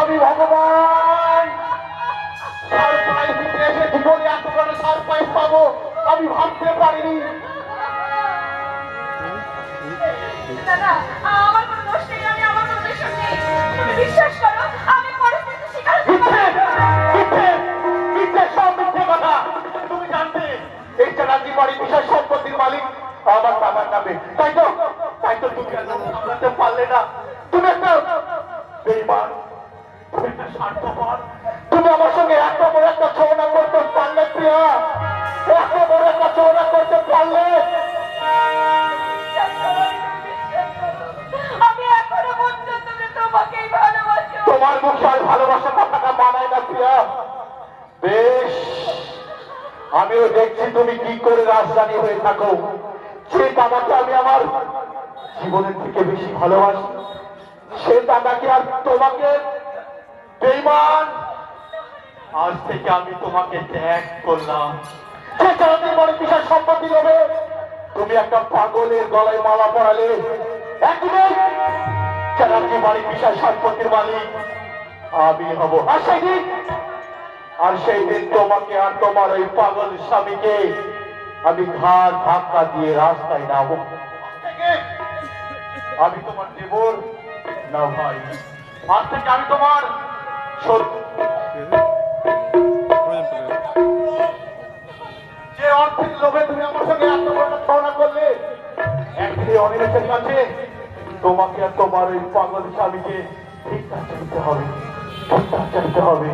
আমি ভগবান। এসে জীবনে এত বড় সারপ্রাইজ পাবো। আমি ভাবতে পারিনি। বিশ্বাস স্বার্থপর তুমি আমার সঙ্গে এত বড় একটা ছলনা করতে পারলে প্রিয়া? এত বড় একটা ছলনা করতে পারলে? তোমার মুখে আর ভালোবাসার কথাটা মানায় না প্রিয়া। বেশ আমিও দেখছি তুমি কি করে রাজধানী হয়ে থাকো। যে দাদাকে আমি আমার জীবনের থেকে বেশি ভালোবাসি। সে দাদাকে আর তোমাকে আজ থেকে আমি তোমাকে ত্যাগ করলাম। সে চালাতে বড় বিশাল সম্পত্তি নেবে তুমি একটা পাগলের গলায় মালা মালিক, আমি হব। ঘাট ধাক্কা দিয়ে রাস্তায় নামো আমি তোমার না ভাই। আজ থেকে আমি তোমার। যে অর্থের লোভে তুমি আমার সঙ্গে কাছে তোমাকে আর তোমার ওই পাগল স্বামীকে ভিক্ষা চাইতে হবে ভিক্ষা চাইতে হবে।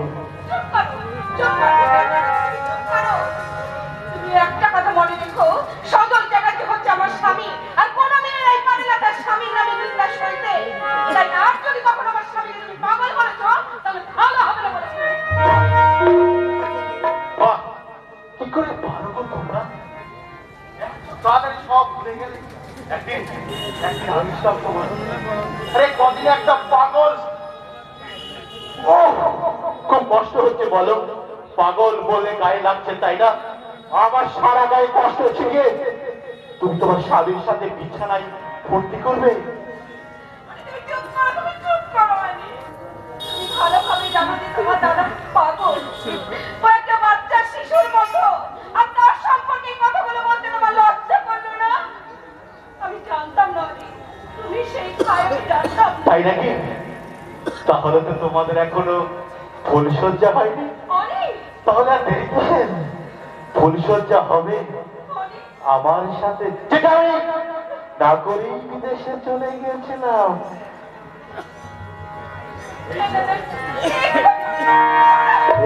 কদিন একটা পাগল? খুব কষ্ট হচ্ছে বলো। পাগল বলে গায়ে লাগছে, তাই না? আমার সারা গায়ে কষ্ট হচ্ছে গিয়ে তুমি তোমার স্বামীর সাথে বিছানায় ভর্তি করবে? ভালোভাবে জানো যে তোমার পাগল ও একটা বাচ্চা, শিশুর মতো। আর সম্পর্কে কথাগুলো বলতে তাই নাকি? তাহলে তো তোমাদের এখনও ফুলসজ্জা হয়নি। তাহলে আর দেরি করছেন ফুলসজ্জা হবে আমার সাথে। যেটা না করেই বিদেশে চলে গিয়েছিলাম।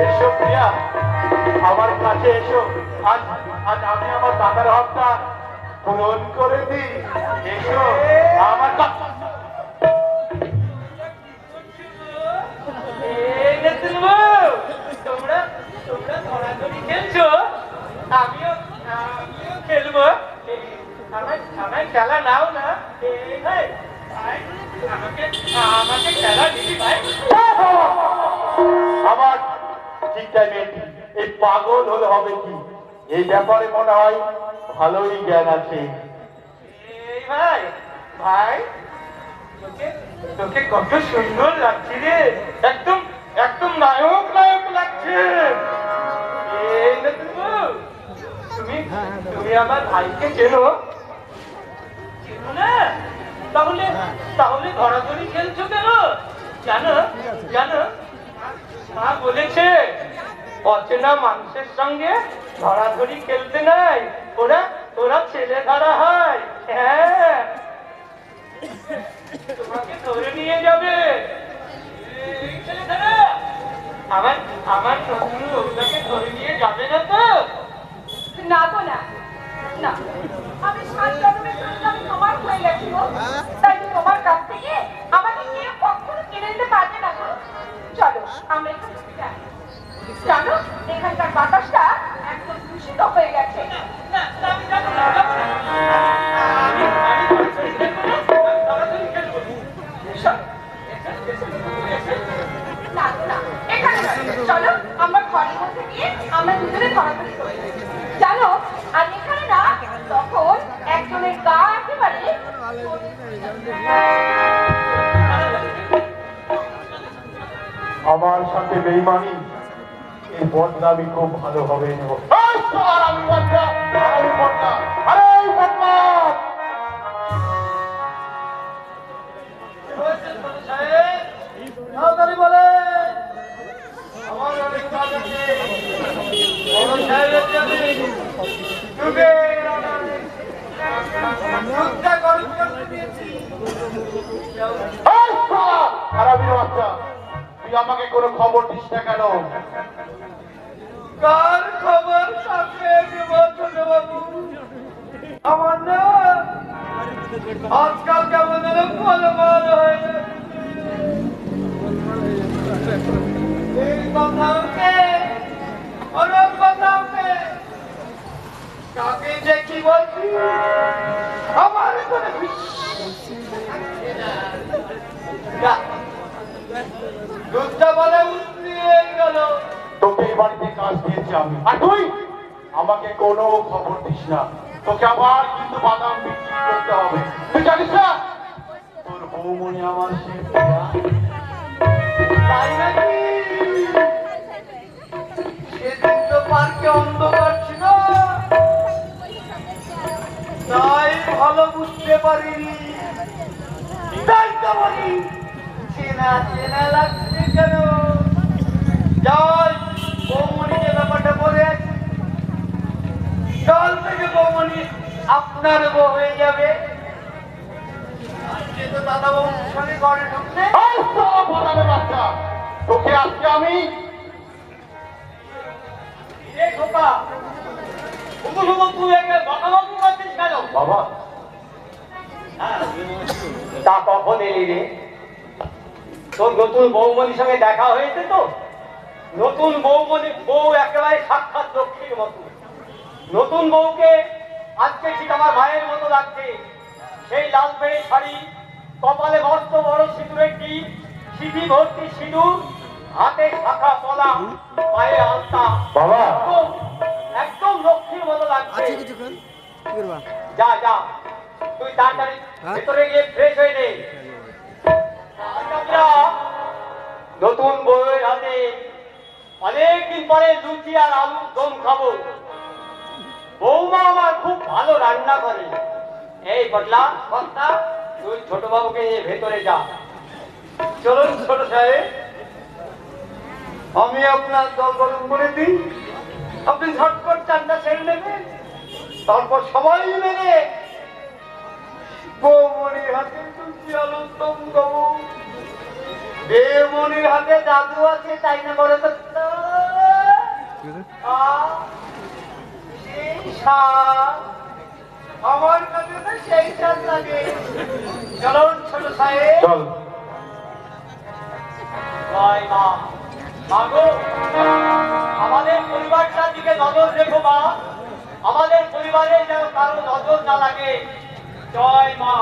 এসো প্রিয়া আমার কাছে এসো। আজ আজ আমি আমার দাদার হকটা পূরণ করে দিই। এসো। আমার ঠিক টাইমে এই পাগল হলে হবে কি? এই ব্যাপারে মনে হয় ভালোই জ্ঞান আছে। তোকে কত সুন্দর লাগছে রে। একদম একদম নায়ক নায়ক লাগছে। তুমি তুমি আমার ভাইকে চেনো? চেনো না? তাহলে তাহলে ধরাধরি খেলছো কেন? জানো জানো মা বলেছে অচেনা মানুষের সঙ্গে ধরাধরি খেলতে নাই ওরা ওরা ছেলে ধরা হয়। হ্যাঁ। তোমাকে ধরে নিয়ে যাবে। এই ছেলে ধরা। আমার আমার নতুন লোকটাকে ধরে নিয়ে যাবে না তো? না গো না না। আমি সাত জন্মের জন্য তোমার হয়ে গেছি আমরা একটু ঘুরে যাই। জানো, এখানকার বাতাসটা একদম দূষিত হয়ে গেছে এখানে চলো আমরা ঘরের মধ্যে গিয়ে আমরা দুজনে ধরাধরি করি জানো, আর এখানে না, তখন একজনের গা একেবারে আমার সাথে বেইমানি এই বদনামি খুব আমি আমি বদনা। আরে বাচ্চা, তুই আমাকে কোনো খবর দিস না কেন? কার খবর আমার কাকে বলছি? আমার দুধটা তোকে বাড়িতে কাজ দিয়েছি আমি। আর তুই? আমাকে কোনো খবর দিস না। তোকে আবার কিন্তু বাদাম বিক্রি করতে হবে। তুই জানিস না? তোর বৌমনি আমার সে তাই নাকি? সেদিন তো পার্কে অন্ধকার ছিল। তাই ভালো বুঝতে পারিনি। তাই তো বলি চেনা চেনা লাগছে। কেন যাই বৌমণিকে ব্যাপারটা বলে আছি কাল থেকে বৌমণি আপনার বউ হয়ে যাবে। দাদা সঙ্গে ঘরে ঢুকতে তোকে আজকে আমি বাবা তা কখন এলি রে? তোর নতুন বৌমনির সঙ্গে দেখা হয়েছে তো? নতুন বৌমনি বউ একেবারে সাক্ষাৎ লক্ষ্মীর মতো। নতুন বউকে আজকে ঠিক আমার মায়ের মতো লাগছে। সেই লাল পেড়ে শাড়ি কপালে মস্ত বড় সিঁদুরের টিপ সিঁথি ভর্তি সিঁদুর হাতে শাখা পলা পায়ে আলতা। বাবা! একদম একদম লক্ষ্মীর মতো লাগছে। কি করবা? যা যা। তুই তাড়াতাড়ি হ্যাঁ? ভেতরে গিয়ে ফ্রেশ হয়ে নে। নতুন বউয়ের হাতে অনেকদিন পরে লুচি আর আলুর দম খাব। বৌমা আমার খুব ভালো রান্না করে। এই বদলা কর্তা তুই ছোট বাবুকে নিয়ে ভেতরে যা। চলুন ছোট সাহেব, আমি আপনার দল গরম করে দিই। আপনি ঝটপট চানটা ছেড়ে নেবেন তারপর সবাই মিলে। বৌমনির হাতে লুচি আলুর দম খাব দেবমনির হাতে জাদু আছে তাই না বলে তো? আমার কাছে তো সেই স্বাদ লাগে। চলুন ছোট সাহেব। আমাদের পরিবারটার দিকে নজর রেখো মা। আমাদের পরিবারে যেন কারও নজর না লাগে। জয় মা।